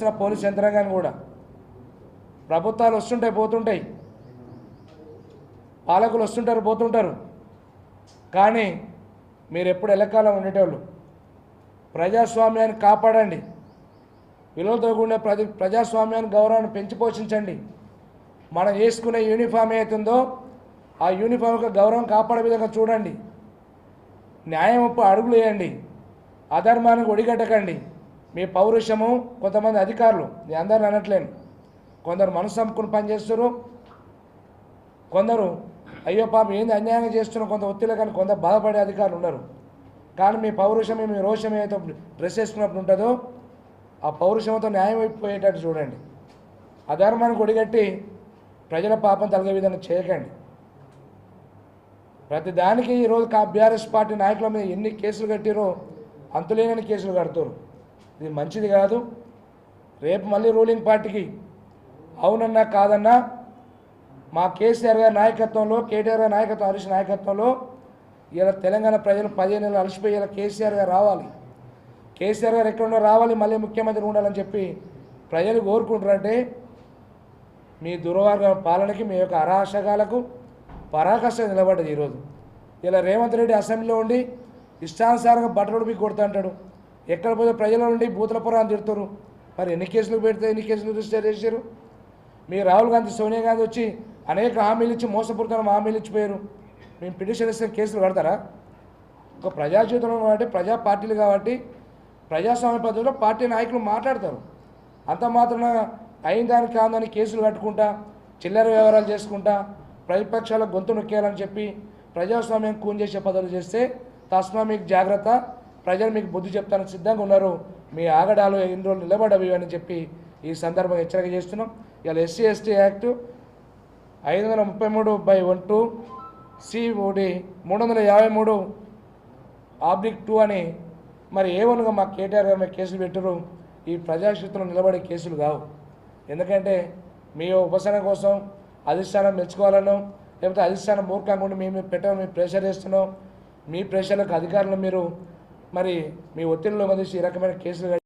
చేసిన పోలీస్ యంత్రాంగాన్ని కూడా. ప్రభుత్వాలు వస్తుంటాయి పోతుంటాయి. పాలకులు వస్తుంటారు పోతుంటారు. కానీ మీరు ఎప్పుడు ఎల్లకాలం ఉండేటోళ్ళు. ప్రజాస్వామ్యాన్ని కాపాడండి. విలువలతో కూడిన ప్రజ ప్రజాస్వామ్యాన్ని గౌరవాన్ని పెంచి పోషించండి. మనం వేసుకునే యూనిఫామ్ ఏతుందో ఆ యూనిఫామ్కి గౌరవం కాపాడే విధంగా చూడండి. న్యాయం అడుగులు వేయండి. అధర్మానికి ఒడిగట్టకండి. మీ పౌరుషము కొంతమంది అధికారులు నేను అందరిని అనట్లేను. కొందరు మనసు చంపుకుని పనిచేస్తారు కొందరు అయ్యో పాప ఏంది అన్యాయంగా చేస్తున్న కొంత ఒత్తిడి కానీ కొంత బాధపడే అధికారులు ఉన్నారు కానీ మీ పౌరుషమే మీ రోషం ఏదైతే డ్రెస్ వేసుకున్నప్పుడు ఉంటుందో ఆ పౌరుషంతో న్యాయం అయిపోయేటట్టు చూడండి. అధర్మానికి ఒడిగట్టి ప్రజల పాపం తలగే విధంగా చేయకండి. ప్రతి దానికి ఈరోజు కా బీఆర్ఎస్ పార్టీ నాయకుల మీద ఎన్ని కేసులు కట్టిరో అంతులేనని కేసులు కడుతారు ఇది మంచిది కాదు. రేపు మళ్ళీ రూలింగ్ పార్టీకి అవునన్నా కాదన్నా మా కేసీఆర్ గారి నాయకత్వంలో కేటీఆర్ గారి నాయకత్వం హరీష్ నాయకత్వంలో ఇలా తెలంగాణ ప్రజలు పదిహేను నెలలు అలసిపోయి ఇలా కేసీఆర్ గారు రావాలి. కేసీఆర్ గారు ఎక్కడుండో రావాలి మళ్ళీ ముఖ్యమంత్రి ఉండాలని చెప్పి ప్రజలు కోరుకుంటారంటే మీ దుర్వార్గ పాలనకి మీ యొక్క అరాశకాలకు పరాకాష్ట నిలబడ్డది ఈరోజు. ఇలా రేవంత్ రెడ్డి అసెంబ్లీలో ఉండి ఇష్టానుసారంగా బట్టలు మీకు కొడుతూ అంటాడు. ఎక్కడ పోతే ప్రజల నుండి బూతుల పురాణం తిడుతారు మరి ఎన్ని కేసులు పెడితే ఎన్ని కేసులు రిజిస్టర్ చేశారు మీ రాహుల్ గాంధీ సోనియా గాంధీ వచ్చి అనేక హామీలు ఇచ్చి మోసపూరితమైన హామీలు ఇచ్చిపోయారు. మేము పిటిషన్ ఇస్తే కేసులు కడతారా? ఒక ప్రజాజీవితంలో కాబట్టి ప్రజా పార్టీలు కాబట్టి ప్రజాస్వామ్య పద్ధతిలో పార్టీ నాయకులు మాట్లాడతారు. అంత మాత్రం అయిన దానికి కాదని కేసులు కట్టుకుంటా చిల్లర వ్యవహారాలు చేసుకుంటా ప్రతిపక్షాల గొంతు నొక్కేయాలని చెప్పి ప్రజాస్వామ్యం కూన్ చేసే పద్ధతులు చేస్తే తస్మా మీకు జాగ్రత్త ప్రజలు మీకు బుద్ధి చెప్తానికి సిద్ధంగా ఉన్నారు. మీ ఆగడాలు ఎన్ని రోజులు నిలబడవి అని చెప్పి ఈ సందర్భంగా హెచ్చరిక చేస్తున్నాం. ఇవాళ ఎస్సీ ఎస్టీ యాక్టు ఐదు వందల ముప్పై మూడు బై వన్ టూ సిఓడి మూడు వందల యాభై మూడు ఆబ్లిక్ టూ అని మరి ఏవనుగా మా కేటీఆర్ గారు కేసులు పెట్టరు ఈ ప్రజాక్షేత్రంలో నిలబడే కేసులు కావు. ఎందుకంటే మీ ఉపశమనం కోసం అధిష్టానం మెచ్చుకోవాలనో లేకపోతే అధిష్టానం మూర్ఖంగా ఉండి మేము పెట్టడం మేము ప్రెషర్ చేస్తున్నాం మీ ప్రెషర్లకు అధికారులు మీరు మరి మీ ఒత్తిడిలో మనిషి ఈ రకమైన కేసులు